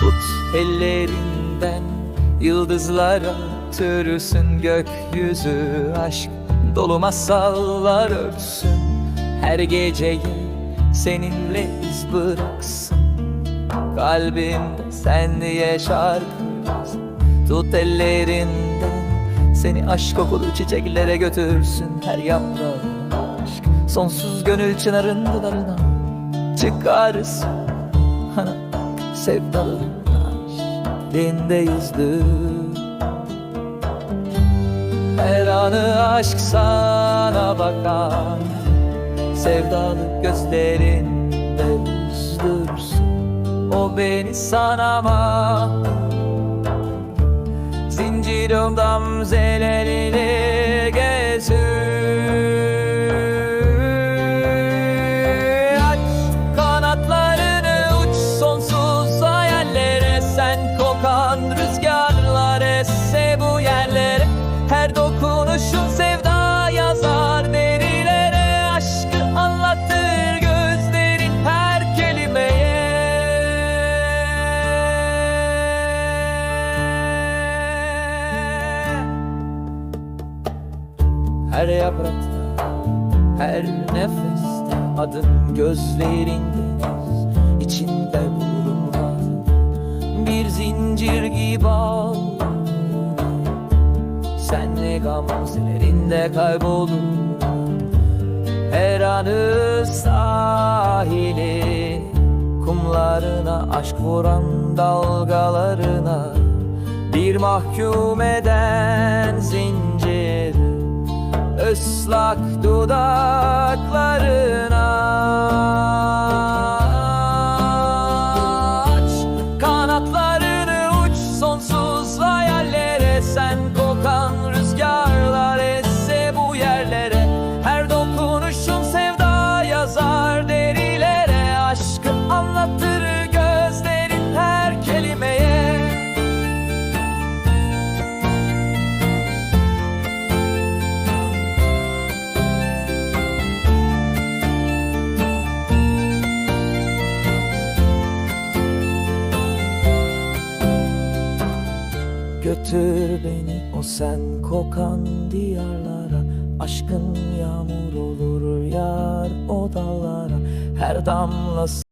Tut ellerinden yıldızlara Türüsün gökyüzü aşk Dolu masallar örtsün. Her geceyi seninle iz bıraksın. Kalbimde sen diye şarkı yazsın. Tut ellerinden Seni aşk kokulu çiçeklere götürsün. Her yaprağı aşk Sonsuz gönül çınarın dalına Çıkarsın sevdalı aşk Dinde yüzdü Her anı aşk sana bakan Sevdalı gözlerinde üzdürsün O beni sanama. Zincirim damzeleriyle Her yaprakta, her nefeste Adın gözlerindedir içinde bulurum var Bir zincir gibi al Senle gamzelerinde kaybolur Her anı sahili Kumlarına aşk vuran dalgalarına Bir mahkum eden zincir ıslak dudaklarına Götür beni o sen kokan diyarlara. Aşkın yağmur olur yar o dallara Her damlası